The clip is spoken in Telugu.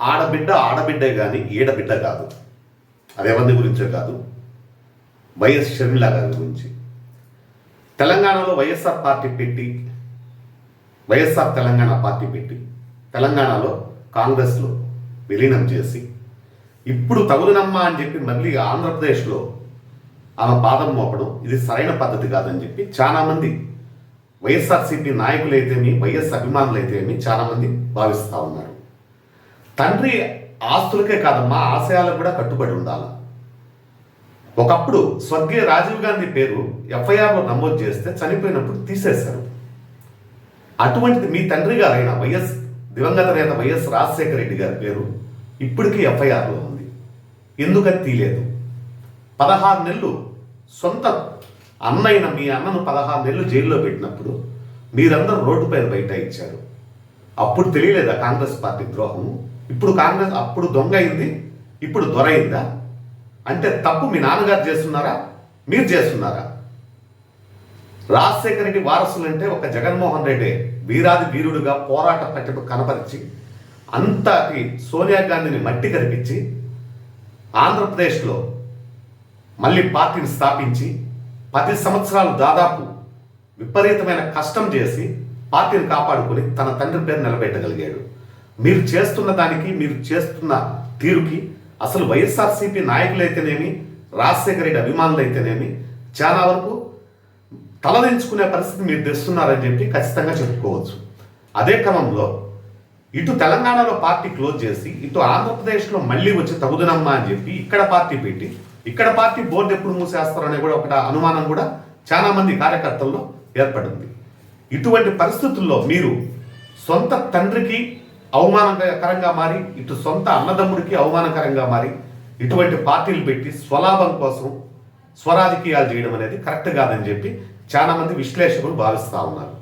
ఆడబిడ్డ ఆడబిడ్డే కానీ ఈడబిడ్డ కాదు. అదేమంది గురించే కాదు. వైఎస్ షర్మిల గారి గురించి. తెలంగాణలో వైఎస్ఆర్ పార్టీ పెట్టి వైఎస్ఆర్ తెలంగాణ పార్టీ పెట్టి తెలంగాణలో కాంగ్రెస్లో విలీనం చేసి ఇప్పుడు తగుదనమ్మా అని చెప్పి మళ్ళీ ఆంధ్రప్రదేశ్లో ఆమె పాదం మోపడం ఇది సరైన పద్ధతి కాదని చెప్పి చాలామంది వైఎస్ఆర్సీపీ నాయకులైతేమి వైఎస్ అభిమానులైతేమి చాలామంది భావిస్తూ ఉన్నారు. తండ్రి ఆస్తులకే కాదమ్మా ఆశయాలకు కూడా కట్టుబడి ఉండాలి. ఒకప్పుడు స్వర్గీయ రాజీవ్ గాంధీ పేరు ఎఫ్ఐఆర్లో నమోదు చేస్తే చనిపోయినప్పుడు తీసేశారు. అటువంటిది మీ తండ్రి గారైన వైఎస్ దివంగత నేత వైఎస్ రాజశేఖర రెడ్డి గారి పేరు ఇప్పటికీ ఎఫ్ఐఆర్లో ఉంది. ఎందుకని తీయలేదు పదహారు నెలలు సొంత అన్నైన మీ అన్నను పదహారు నెలలు జైల్లో పెట్టినప్పుడు మీరందరూ రోడ్డుపై బయట ఇచ్చారు. అప్పుడు తెలియలేదా కాంగ్రెస్ పార్టీ ద్రోహము ఇప్పుడు కాంగ్రెస్ అప్పుడు దొంగ అయింది ఇప్పుడు దొర అయిందా? అంటే తప్పు మీ నాన్నగారు చేస్తున్నారా? మీరు చేస్తున్నారా? రాజశేఖర రెడ్డి వారసులంటే ఒక జగన్మోహన్ రెడ్డి వీరాది వీరుడుగా పోరాట పట్టింపు కనపరిచి అంతటి సోనియా గాంధీని మట్టి కనిపించి ఆంధ్రప్రదేశ్లో మళ్ళీ పార్టీని స్థాపించి పది సంవత్సరాలు దాదాపు విపరీతమైన కష్టం చేసి పార్టీని కాపాడుకొని తన తండ్రి పేరు నిలబెట్టగలిగాడు. మీరు చేస్తున్న దానికి మీరు చేస్తున్న తీరుకి అసలు వైఎస్ఆర్సీపీ నాయకులైతేనేమి రాజశేఖర రెడ్డి అభిమానులైతేనేమి చాలా వరకు తలదించుకునే పరిస్థితి మీరు తెస్తున్నారని చెప్పి ఖచ్చితంగా చెప్పుకోవచ్చు. అదే క్రమంలో ఇటు తెలంగాణలో పార్టీ క్లోజ్ చేసి ఇటు ఆంధ్రప్రదేశ్లో మళ్ళీ వచ్చి తగుదనమ్మా అని చెప్పి ఇక్కడ పార్టీ పెట్టి ఇక్కడ పార్టీ బోర్డు ఎప్పుడు మూసేస్తారనే కూడా ఒక అనుమానం కూడా చాలా మంది కార్యకర్తల్లో ఏర్పడింది. ఇటువంటి పరిస్థితుల్లో మీరు సొంత తండ్రికి అవమానకరంగా మారి ఇటు సొంత అన్నదమ్ముడికి అవమానకరంగా మారి ఇటువంటి పార్టీలు పెట్టి స్వలాభం కోసం స్వరాజకీయాలు చేయడం అనేది కరెక్ట్ కాదని చెప్పి చాలా మంది విశ్లేషకులు భావిస్తూ ఉన్నారు.